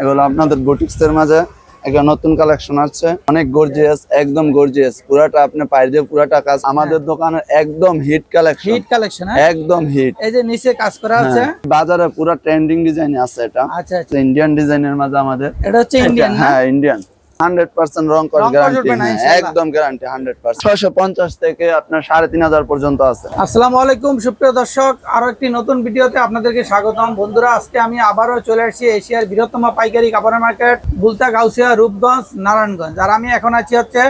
এগুলো আপনাদের বুটিক্স এর মাঝে একটা নতুন কালেকশন আছে অনেক গর্জিয়াস একদম গর্জিয়াস পুরাটা আপনি পাই দিয়ে পুরাটা কাজ আমাদের দোকানের একদম হিট কালেকশন হিট কালেকশন হ্যাঁ? একদম হিট এই যে নিচে কাজ করা আছে। বাজারে পুরা ট্রেন্ডিং ডিজাইন আছে এটা। আচ্ছা আচ্ছা। ইন্ডিয়ান ডিজাইনের মাঝে আমাদের। এটা হচ্ছে ইন্ডিয়ান হ্যাঁ ইন্ডিয়ান হান্ড্রেড পার্সেন্ট রং কস গ্যারান্টি উঠবে না, ইনশাআল্লাহ। একদম গ্যারান্টি হান্ড্রেড পার্সেন্ট। ছয়শো পঞ্চাশ থেকে আপনার সাড়ে তিন হাজার পর্যন্ত আছে। আসসালামু আলাইকুম সুপ্রিয় দর্শক আরও একটি নতুন ভিডিওতে আপনাদেরকে স্বাগতম। বন্ধুরা আজকে আমি আবারও চলে আসছি এশিয়ার বৃহত্তম পাইকারি কাপড়ের মার্কেট বুলতা গাউসিয়া রূপগঞ্জ নারায়ণগঞ্জ। আর আমি এখন আছি হচ্ছে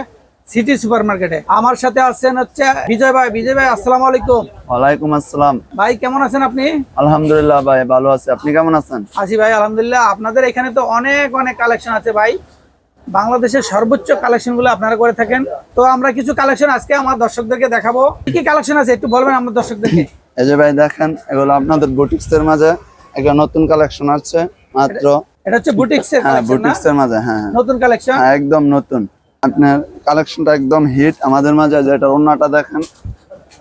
সিটি সুপার মার্কেটে আমার সাথে আছেন হচ্ছে বিজয় ভাই। বিজয় ভাই আসসালামু আলাইকুম। ওয়ালাইকুম আসসালাম। ভাই কেমন আছেন আপনি? আলহামদুলিল্লাহ ভাই ভালো আছে। আপনি কেমন আছেন? আছি ভাই আলহামদুলিল্লাহ। আপনাদের এখানে তো অনেক অনেক কালেকশন আছে ভাই। বাংলাদেশের সর্বোচ্চ কালেকশনগুলো আপনারা করে থাকেন। তো আমরা কিছু কালেকশন আজকে আমার দর্শকদেরকে দেখাবো। কি কি কালেকশন আছে একটু বলবেন আমার দর্শকদেরকে? এই যে ভাই দেখেন এগুলো আপনাদের বুটিক্স এর মাঝে একটা নতুন কালেকশন আছে মাত্র এটা হচ্ছে বুটিক্স এর হ্যাঁ? বুটিক্স এর মাঝে হ্যাঁ হ্যাঁ। নতুন কালেকশন? হ্যাঁ, একদম নতুন। আপনার কালেকশনটা একদম হিট আমাদের মাঝে যেটা ওন্নাটা দেখেন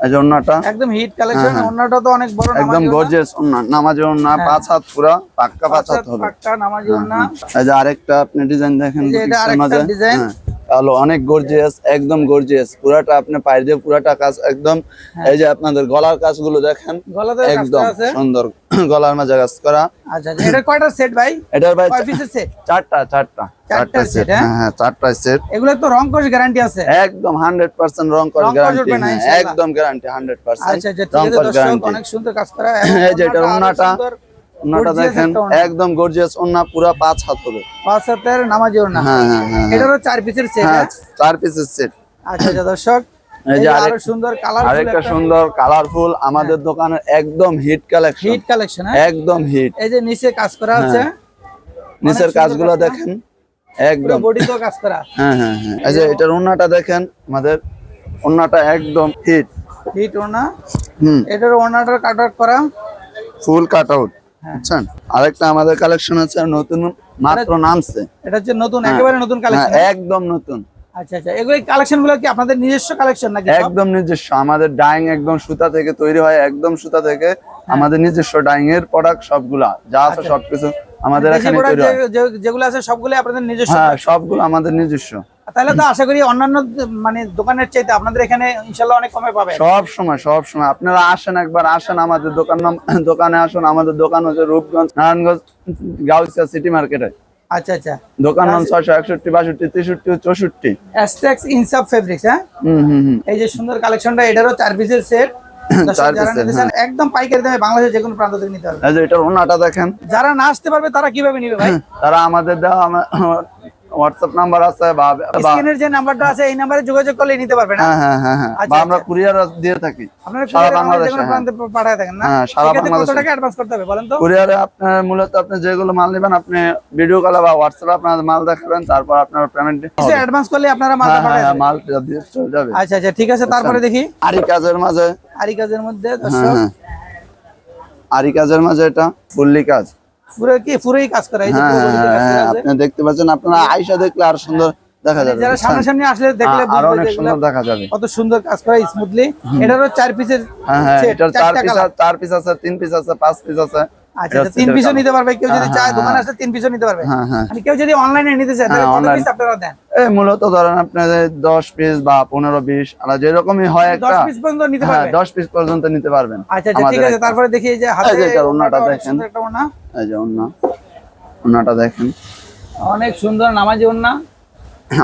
এই ওন্নাটা। একদম হিট কালেকশন হ্যাঁ। তো অনেক বড় একদম নামাজি ওড়না। গর্জিয়াস ওন্না। নামাজি ওন্না পাঁচ হাত পুরা পাক্কা পাঁচ হাত হবে। পাক্কা নামাজি ওড়না এই যে আরেকটা আপনি ডিজাইন দেখেন এটা আরেকটা ডিজাইন। হ্যাঁ, কালো অনেক গর্জিয়াস একদম গর্জিয়াস পুরাটা আপনি পায়ের দিয়ে পুরাটা কাজ একদম এই যে আপনাদের গলার কাজগুলো দেখেন একদম সুন্দর। গলার মাঝে কাজ করা। আচ্ছা আচ্ছা এটা কয়টা সেট ভাই? এটার ভাই সেট চারটা চারটা। চারটা সেট হ্যাঁ? হ্যাঁ হ্যাঁ চারটা সেট এগুলো তো রং গ্যারান্টি আছে? একদম হান্ড্রেড পার্সেন্ট রং কস গ্যারান্টি। একদম গ্যারান্টি আচ্ছা আচ্ছা অনেক সুন্দর কাজ করা। এই যে এটার আরও ওন্নাটা দেখেন একদম গর্জিয়াস ওন্না পুরা পাঁচ হাত হবে। পাঁচ হাতের নামাজি ওড়না। হ্যাঁ হ্যাঁ হ্যাঁ হ্যাঁ। এটারও চার পিসের সেট হ্যাঁ চার পিসের সেট আচ্ছা আচ্ছা দর্শক সুন্দর কালার আরেকটা সুন্দর কালারফুল আমাদের দোকানের একদম হিট কালেকশন হিট কালেকশন একদম হিট এই যে নিচে কাজ করা আছে। নিচের কাজগুলো। দেখেন একদম। বডিতেও কাজ করা হ্যাঁ হ্যাঁ হ্যাঁ। এই যে এটার ওন্নাটা দেখেন আমাদের একদম হিট হিট ওড়না। হুম। এটার ওড়নাটার কাট আউট করা। Full cut out. বুঝছেন? আরেকটা আমাদের কালেকশন আছে নতুন মাত্র নামছে। এটা হচ্ছে নতুন একেবারে নতুন কালেকশন হ্যাঁ, একদম নতুন। আচ্ছা আচ্ছা এগুলো কি আপনাদের নিজস্ব কালেকশন নাকি একদম নিজস্ব আমাদের ডাইং একদম সুতা থেকে তৈরি হয় একদম সুতা থেকে। হ্যাঁ। আমাদের নিজস্ব ডাইং এর প্রোডাক্ট সবগুলা যা আছে সবকিছু আমাদের আচ্ছা। এখানে তৈরি হয়। যেগুলো আছে সবগুলো আপনাদের নিজস্ব? হ্যাঁ সবগুলো আমাদের নিজস্ব। তাহলে তো আশা করি অন্যান্য মানে দোকানের চাইতে আপনাদের এখানে ইনশাল্লাহ অনেক কমে পাবে সব সময় সব সময়। আপনারা আসেন একবার আসেন আমাদের দোকান নাম- দোকানে আসুন। আমাদের দোকান হচ্ছে রূপগঞ্জ নারায়ণগঞ্জ গাউসিয়া সিটি মার্কেটে। আচ্ছা আচ্ছা। দোকান নাম ছয়শো একষট্টি বাষট্টি তেষট্টি চৌষট্টি। ইনসাফ ফেব্রিক্স হ্যাঁ? হম হম হম। এই যে সুন্দর কালেকশনটা এটারও চার পিসের সেট চার হ্যাঁ। একদম পাইকারি দামে বাংলাদেশের যে কোনো প্রান্ত থেকে নিতে পারবে এটার ওনাটা দেখেন। যারা না আসতে পারবে তারা কীভাবে নিবে ভাই? তারা আমাদের দেওয়া হোয়াটসঅ্যাপ নাম্বার আছে বা স্ক্রিনের যে নাম্বারটা আছে এই নাম্বারে যোগাযোগ করলে নিতে পারবে না? হ্যাঁ হ্যাঁ হ্যাঁ হ্যাঁ। আচ্ছা, বা আমরা আচ্ছা। কুরিয়ার দিয়ে থাকি। সারা বাংলাদেশে, হ্যাঁ। পাঠায় থাকেন না? হ্যাঁ, সারা সেক্ষেত্রে কত টাকা অ্যাডভান্স করতে হবে বলেন তো? কুরিয়ারে আপনার মূলত আপনি যেগুলো মাল নেবেন আপনি ভিডিও কলে বা হোয়াটসঅ্যাপে আপনার মাল দেখাবেন তারপর আপনার পেমেন্ট কিছু অ্যাডভান্স করলে আপনারা হ্যাঁ পাঠায় হ্যাঁ মাল দিয়ে চলে যাবে। আচ্ছা আচ্ছা ঠিক আছে তারপরে দেখি। আরি কাজের মাঝে। আরি কাজের মধ্যে হ্যাঁ দর্শক। হ্যাঁ। আরি কাজের মাঝে এটা ফুললি কাজ। পুরো কি পুরোই কাজ করা এই যে হ্যাঁ হ্যাঁ হ্যাঁ। আপনি দেখতে পাচ্ছেন আপনারা আয়শা দেখলে আর সুন্দর দেখা যাবে যারা সামনাসামনি আসলে দেখলে হ্যাঁ, অনেক সুন্দর দেখা যাবে। কত সুন্দর কাজ করা স্মুথলি এটারও চার পিসের হ্যাঁ হ্যাঁ এটার চার পিস চার পিস আছে তিন পিস আছে পাঁচ পিস আছে। আচ্ছা আচ্ছা, তিন পিসও নিতে পারবে কেউ যদি হ্যাঁ, চায় হ্যাঁ, দোকানে হ্যাঁ। আসলে তিন পিসও নিতে পারবে। মানে কেউ যদি অনলাইনে নিতে চায় তাহলে কত পিস আপনারা দেন? এই মূলত ধরেন আপনাদের পিস বা আর যেরকমই হয় পিস পর্যন্ত নিতে পিস পর্যন্ত নিতে পারবেন আচ্ছা ঠিক আমাদের আছে তারপরে দেখি এই যে হাতে এই যে এটা দেখেন। একটা ওড়না। এই যে ওন্না ওন্নাটা দেখেন। অনেক সুন্দর নামাজি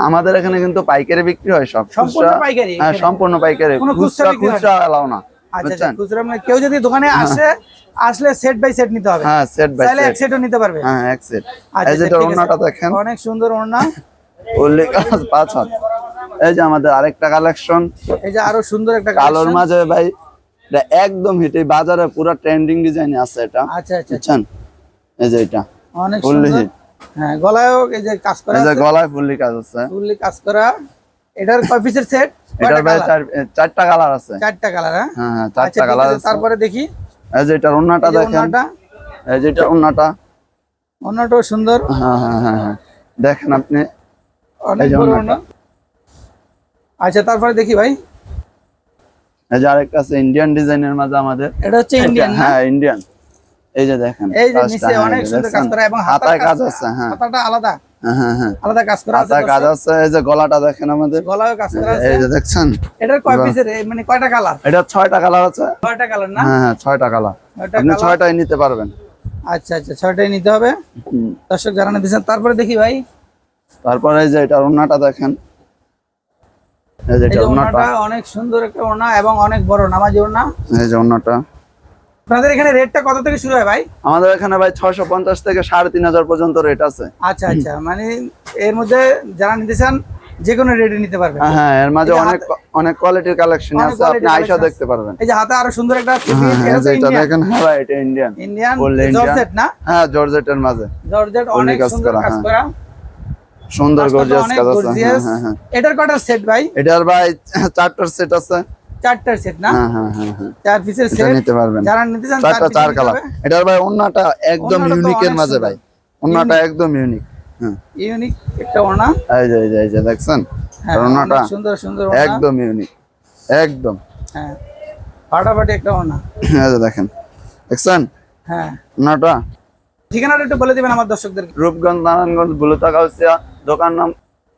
আমাদের এখানে কিন্তু পাইকারি বিক্রি হয় সব। সম্পূর্ণ পাইকারি হ্যাঁ সম্পূর্ণ পাইকারি। খুচরা খুচরা খুচরা এলাও না। আচ্ছা আচ্ছা খুচরা মানে কেউ যদি দোকানে আসে আসলে সেট বাই সেট নিতে হবে। হ্যাঁ সেট বাই চাইলে এক সেট সেটও নিতে পারবে। হ্যাঁ এক সেট আচ্ছা, এই যে আচ্ছা, আছে। ওন্নাটা দেখেন। অনেক সুন্দর ওড়না। উল্লে কাজ পাঁচ হাত। এই যে আমাদের আরেকটা কালেকশন এই যে আরও সুন্দর একটা কালোর মাঝে ভাই এটা একদম হিট এই বাজারে পুরো ট্রেন্ডিং ডিজাইন আছে এটা। আচ্ছা আচ্ছা বুঝছেন? এই যে এটা। অনেক সুন্দর। হ্যাঁ গলায়ও এই যে কাজ করা এই যে গলায় ফুললি কাজ আছে। ফুললি কাজ করা। এটার কয় পিসের সেট এটার ভাই চারটা কালার আছে। চারটা কালার হ্যাঁ? হ্যাঁ হ্যাঁ আচ্ছা চারটা কালার আছে, তারপরে দেখি। এই যে এটার ওন্নাটা দেখেন। এই যে এটা ওন্নাটা সুন্দর। হ্যাঁ হ্যাঁ হ্যাঁ হ্যাঁ দেখেন আপনি। অনেক বড়। আচ্ছা তারপরে দেখি ভাই। এই যে আরেকটা আছে ইন্ডিয়ান ডিজাইনের মাঝে আমাদের। এটা হচ্ছে ইন্ডিয়ান হ্যাঁ ইন্ডিয়ান এই যে দেখেন এই যে নিচে অনেক সুন্দর কাজ করা এবং হাতায় কাজ আছে হ্যাঁ। হাতাটা আলাদা। আলাদা কাজ করা আছে কাজ দর্শক। আছে এই যে গলাটা দেখেন আমাদের। গলায় কাজ করা আছে। এই যে দেখছেন? এটার কয় পিসের? মানে কয়টা কালার? এটা ছয়টা কালার আছে। ছয়টা কালার না? হ্যাঁ হ্যাঁ কালার। আপনি নিতে পারবেন। আচ্ছা আচ্ছা নিতে হবে। দর্শক যারা নিতেছেন তারপরে দেখি ভাই। তারপরে এই যে এটা ওড়নাটা দেখেন। এই যে ওড়নাটা অনেক সুন্দর একটা ওড়না এবং অনেক বড় নামাজি ওড়না। এই যে ওড়নাটা। আপনাদের এখানে রেটটা কত থেকে শুরু হয় ভাই? আমাদের এখানে ভাই ছয়শো পঞ্চাশ থেকে সাড়ে তিন হাজার পর্যন্ত রেট আছে। আচ্ছা আচ্ছা। মানে এর মধ্যে যারা নিতে চান যে কোনো রেটে নিতে পারবেন। হ্যাঁ এর মাঝে অনেক অনেক কোয়ালিটির কালেকশন আছে আপনি আইসা দেখতে পারবেন। এই যে হাতে আরও সুন্দর একটা হ্যাঁ হ্যাঁ, এই যে এটা দেখেন হ্যাঁ ভাই এটা ইন্ডিয়ান ইন্ডিয়ান জর্জেট না? হ্যাঁ জর্জেটের মাঝে। জর্জেট অনেক সুন্দর কাজ হ্যাঁ। করা। সুন্দর গর্জিয়াস কাজ আছে হ্যাঁ হ্যাঁ হ্যাঁ। এটার কয়টা সেট ভাই? এটার ভাই চারটার সেট আছে। চারটার সেট না? হ্যাঁ হ্যাঁ হ্যাঁ চার পিসের সেট নিতে পারবেন। যারা নিতে চান চারটা চার কালার এটার ভাই ওন্নাটা একদম ইউনিকের মাঝে ভাই। ওন্নাটা একদম ইউনিক হ্যাঁ। ইউনিক একটা ওড়না। এই যে এই যে এই যে দেখছেন? অনেক সুন্দর সুন্দর একদম ইউনিক একদম। হ্যাঁ। ফাটাফাটি একটা ওড়না। এই যে দেখেন। দেখছেন? হ্যাঁ। ওন্নাটা ঠিকানাটা একটু বলে দিবেন আমার দর্শকদেরকে রূপগঞ্জ নারায়ণগঞ্জ বুলুতা গাউসিয়া দোকান নাম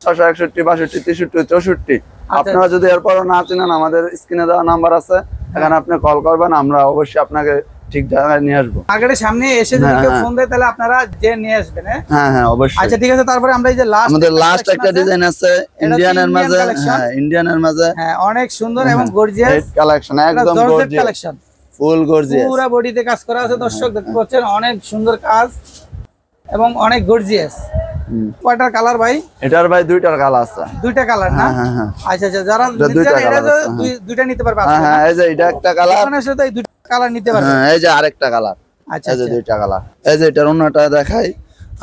ছশো একষট্টি বাষট্টি তেষট্টি চৌষট্টি। আপনারা যদি এরপরও না চিনেন আমাদের স্ক্রিনে দেওয়া নাম্বার আছে এখানে আপনি কল করবেন আমরা অবশ্যই আপনাকে ঠিক জায়গায় নিয়ে আসব। মার্কেটের সামনে এসে যদি হ্যাঁ, কেউ হ্যাঁ। ফোন দেয় তাহলে আপনারা যে নিয়ে আসবেন হ্যাঁ? হ্যাঁ হ্যাঁ অবশ্যই। আচ্ছা ঠিক আছে তারপরে আমরা এই যে লাস্ট আমাদের লাস্ট একটা ডিজাইন আছে ইন্ডিয়ানের মাঝে হ্যাঁ ইন্ডিয়ানের মাঝে। হ্যাঁ অনেক সুন্দর এবং গর্জিয়াস কালেকশন একদম গর্জিয়াস কালেকশন ফুল গর্জিয়াস পুরো বডিতে কাজ করা আছে দর্শক দেখতে পাচ্ছেন অনেক সুন্দর কাজ এবং অনেক গর্জিয়াস কয়টার কালার ভাই? এটার ভাই দুইটার কালার আছে। দুইটা কালার না? হ্যাঁ হ্যাঁ হ্যাঁ। আচ্ছা আচ্ছা যারা নিতে দুইটা দুইটা নিতে পারবে হ্যাঁ এই যে এটা একটা কালার। এখানে সাথে দুইটা কালার নিতে পারবে। হ্যাঁ এই যে আরেকটা কালার। আচ্ছা এই যে আচ্ছা। দুইটা কালার। এই যে এটার অন্যটা দেখাই।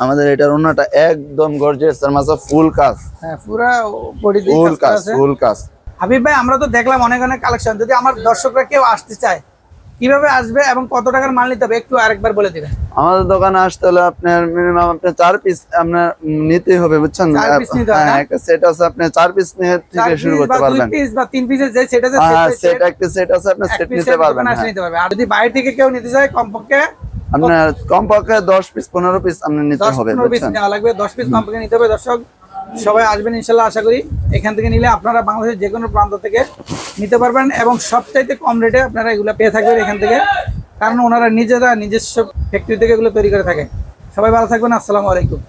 আমাদের এটার অন্যটা একদম গর্জিয়াস এর মাঝে ফুল কাজ। হ্যাঁ পুরো বডিতে ফুল কাজ ফুল কাজ হাবিব ভাই আমরা তো দেখলাম অনেক অনেক কালেকশন যদি আমার দর্শকরা কেউ আসতে চায় কীভাবে আসবে এবং কত টাকার মাল নিতে হবে একটু আরেকবার বলে দিবেন? আমাদের দোকানে আসতে হলে আপনার মিনিমাম আপনার চার পিস আপনার নিতেই হবে বুঝছেন? নিতে হয়, হ্যাঁ? না? একটা সেট আছে আপনি চার পিস নিয়ে থেকে শুরু করতে পারবেন। piece বা তিন পিসের যে সেট আছে হ্যাঁ সেট একটা সেট আছে আপনি সেট নিতে পারবেন দোকানে আসলে। নিতে পারবে আর যদি বাইরে থেকে কেউ নিতে চায় কমপক্ষে আপনার কমপক্ষে দশ পিস পনেরো পিস আপনার নিতে হবে পনেরো পিস বুঝছেন? নেওয়া লাগবে দশ পিস কমপক্ষে নিতে হবে দর্শক। সবাই আসবেন ইনশাল্লাহ, আশা করি। এখান থেকে নিলে আপনারা বাংলাদেশের যে কোনো প্রান্ত থেকে নিতে পারবেন এবং সবচাইতে কম রেটে আপনারা এগুলো পেয়ে থাকবেন এখান থেকে। কারণ ওনারা নিজেরা নিজস্ব ফ্যাক্টরি থেকে এগুলো তৈরি করে থাকে সবাই ভালো থাকবেন, আসসালামু আলাইকুম।